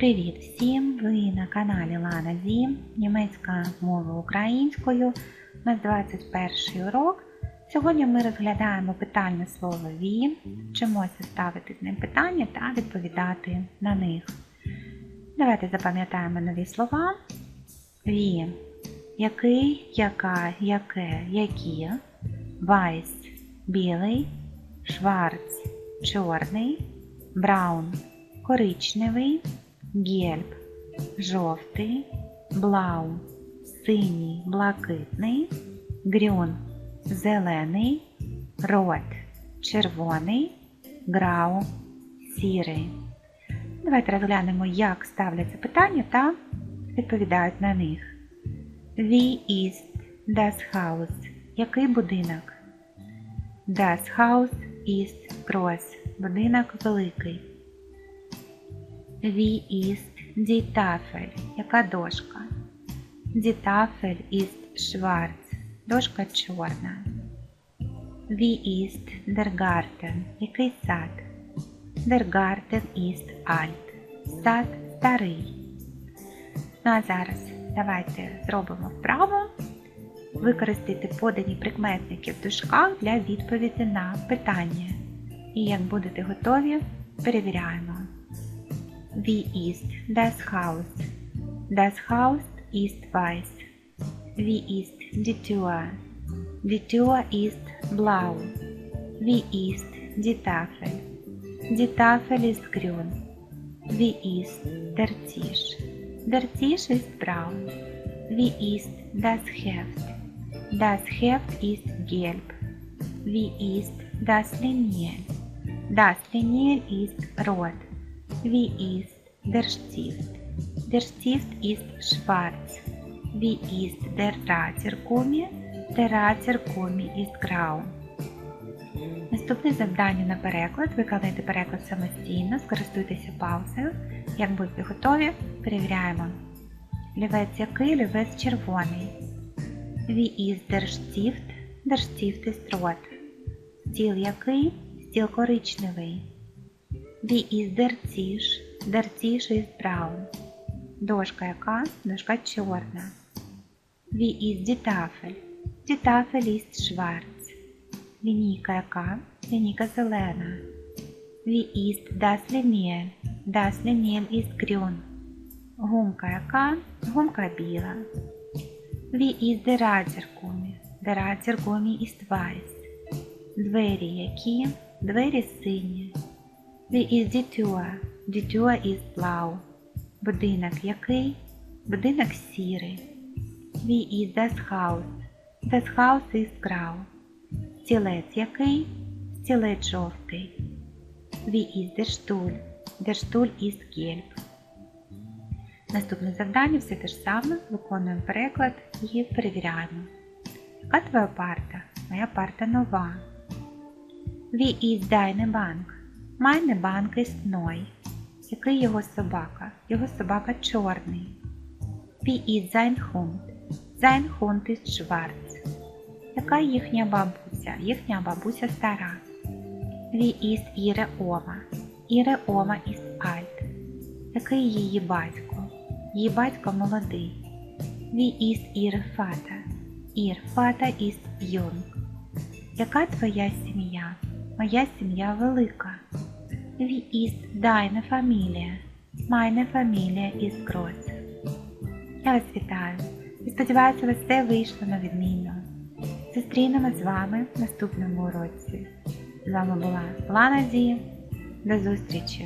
Привіт всім! Ви на каналі Лана Зім, німецька мова українською. У нас 21 урок. Сьогодні ми розглядаємо питальне слово «ві», вчимося ставити з ним питання та відповідати на них. Давайте запам'ятаємо нові слова. Ві. Який, яка, яке, які. Вайс білий, шварц чорний, браун коричневий, гельб жовтий, блау синій, блакитний, грюн зелений, рот червоний, грау сірий. Давайте розглянемо, як ставляться питання та відповідають на них. Wie ist das Haus? Який будинок? Das Haus ist groß. Будинок великий. Wie ist Tafel? Яка дошка? Tafel ist schwarz. Дошка чорна. Wie ist der? Який сад? Der Garten ist alt. Сад старий. Ну а зараз давайте зробимо вправу. Використайте подані прикметники в дужках для відповіді на питання. І як будете готові, перевіряємо. Wie ist das Haus? Das Haus ist weiß. Wie ist die Tür? Die Tür ist blau. Wie ist die Tafel? Die Tafel ist grün. Wie ist der Tisch? Der Tisch ist braun. Wie ist das Heft? Das Heft ist gelb. Wie ist das Lineal? Das Lineal ist rot. Wie ist der Stift? Der Stift ist schwarz. Wie ist der Radiergummi? Der Radiergummi ist. Наступне завдання на переклад. Виконайте переклад самостійно, скористуйтеся паузою. Як будете готові, перевіряємо. Лівець який, лівець червоний. Wie ist der Stift? Der Stift. Стіл який? Стіл коричневий. Der Tisch? Der Tisch ist braun. Дошка яка? Дошка чорна. Die Tafel? Die Tafel ist schwarz. Лінійка яка? Лінійка зелена. Wie ist das Lineal? Das Lineal ist grün. Гумка яка? Гумка біла. Der Radiergummi? Der Radiergummi ist weiß. Двері які? Двері сині. Die Tür? Die Tür ist blau. Будинок який? Будинок сірий. Wie ist das Haus? Das Haus ist grau. Стілець який? Стілець жовтий. Wie ist der Stuhl? Der Stuhl ist gelb. Наступне завдання все те ж саме. Виконуємо переклад і перевіряємо. Яка твоя парта? Моя парта нова. Wie ist deine Bank? Meine Bank ist neu. Який його собака? Його собака чорний. Wie ist sein Hund? Sein Hund ist. Яка їхня бабуся? Їхня бабуся стара. Wie ist ihre Oma? Ihre Oma ist alt. Який її батько? Її батько молодий. Wie ist ihr Vater? Ihr Vater ist jung. Яка твоя сім'я? Моя сім'я велика. Wie ist deine Familie? Meine Familie ist groß. Я вас вітаю. І сподіваюся, у вас все вийшло на відмінно. Зустрінемо з вами в наступному уроці. З вами була Лана Зі. До зустрічі!